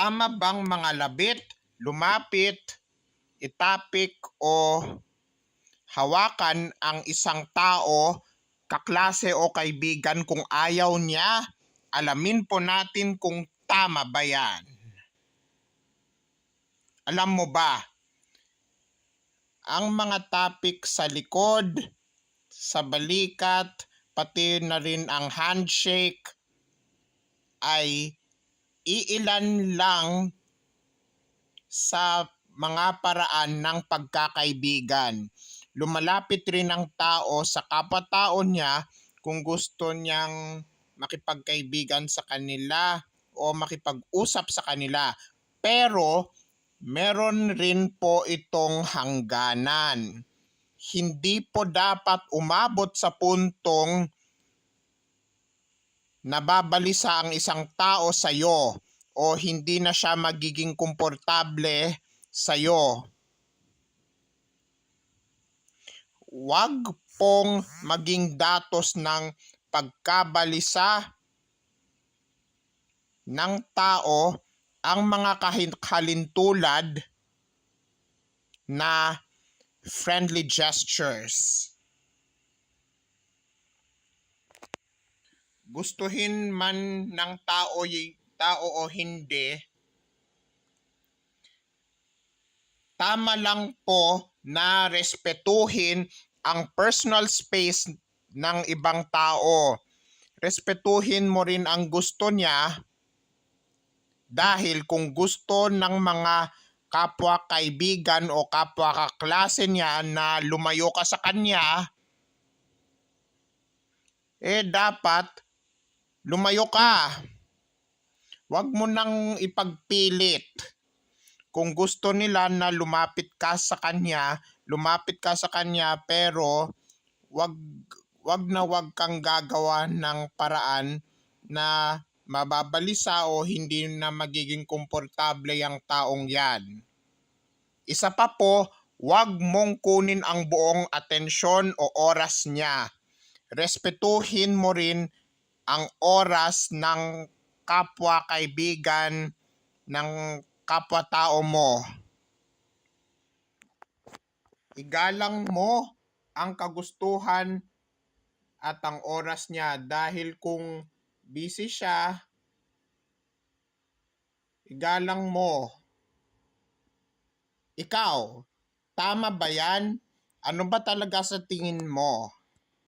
Tama bang mga labit, lumapit, itapik o hawakan ang isang tao, kaklase o kaibigan kung ayaw niya? Alamin po natin kung tama ba yan. Alam mo ba, ang mga topic sa likod, sa balikat, pati na rin ang handshake ay iilan lang sa mga paraan ng pagkakaibigan. Lumalapit rin ang tao sa kapwa-tao niya kung gusto niyang makipagkaibigan sa kanila o makipag-usap sa kanila. Pero meron rin po itong hangganan. Hindi po dapat umabot sa puntong nababalisa ang isang tao sa iyo o hindi na siya magiging komportable sa iyo. Huwag pong maging datos ng pagkabalisa ng tao ang mga kalintulad na friendly gestures. Gustuhin man ng tao, tao o hindi, tama lang po na respetuhin ang personal space ng ibang tao. Respetuhin mo rin ang gusto niya dahil kung gusto ng mga kapwa kaibigan o kapwa kaklase niya na lumayo ka sa kanya, eh dapat lumayo ka. Huwag mo nang ipagpilit. Kung gusto nila na lumapit ka sa kanya, lumapit ka sa kanya pero wag wag na wag kang gagawa ng paraan na mababalisa o hindi na magiging komportable ang taong yan. Isa pa po, wag mong kunin ang buong atensyon o oras niya. Respetuhin mo rin ang oras ng kapwa kaibigan ng kapwa-tao mo. Igalang mo ang kagustuhan at ang oras niya dahil kung busy siya, igalang mo. Ikaw, tama ba yan? Ano ba talaga sa tingin mo?